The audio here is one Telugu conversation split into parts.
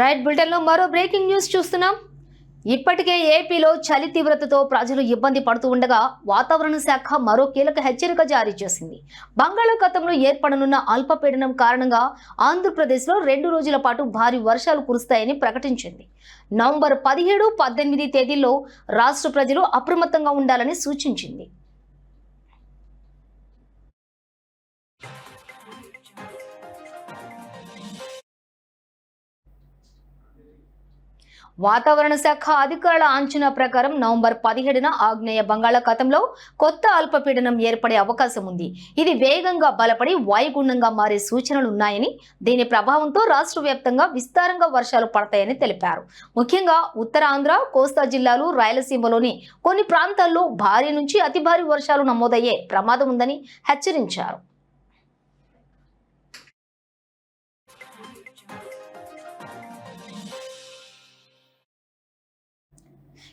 రైట్ బులెటిన్లో మరో బ్రేకింగ్ న్యూస్ చూస్తున్నాం. ఇప్పటికే ఏపీలో చలి తీవ్రతతో ప్రజలు ఇబ్బంది పడుతూ ఉండగా వాతావరణ శాఖ మరో కీలక హెచ్చరిక జారీ చేసింది. బంగాళాఖాతంలో ఏర్పడనున్న అల్పపీడనం కారణంగా ఆంధ్రప్రదేశ్లో రెండు రోజుల పాటు భారీ వర్షాలు కురుస్తాయని ప్రకటించింది. నవంబర్ పదిహేడు పద్దెనిమిది తేదీల్లో రాష్ట్ర ప్రజలు అప్రమత్తంగా ఉండాలని సూచించింది. వాతావరణ శాఖ అధికారుల అంచనా ప్రకారం నవంబర్ పదిహేడున ఆగ్నేయ బంగాళాఖాతంలో కొత్త అల్పపీడనం ఏర్పడే అవకాశం ఉంది. ఇది వేగంగా బలపడి వాయుగుండంగా మారే సూచనలు ఉన్నాయని దీని ప్రభావంతో రాష్ట్ర వ్యాప్తంగా విస్తారంగా వర్షాలు పడతాయని తెలిపారు. ముఖ్యంగా ఉత్తరాంధ్ర కోస్తా జిల్లాలు రాయలసీమలోని కొన్ని ప్రాంతాల్లో భారీ నుంచి అతి భారీ వర్షాలు నమోదయ్యే ప్రమాదం ఉందని హెచ్చరించారు.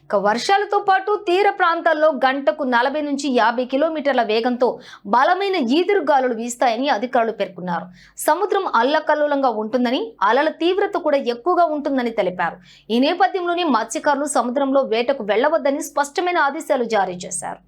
ఇక వర్షాలతో పాటు తీర ప్రాంతాల్లో గంటకు నలభై నుంచి యాభై కిలోమీటర్ల వేగంతో బలమైన ఈదురు గాలులు వీస్తాయని అధికారులు పేర్కొన్నారు. సముద్రం అల్లకల్లోలంగా ఉంటుందని అలల తీవ్రత కూడా ఎక్కువగా ఉంటుందని తెలిపారు. ఈ నేపథ్యంలోనే మత్స్యకారులు సముద్రంలో వేటకు వెళ్ళవద్దని స్పష్టమైన ఆదేశాలు జారీ చేశారు.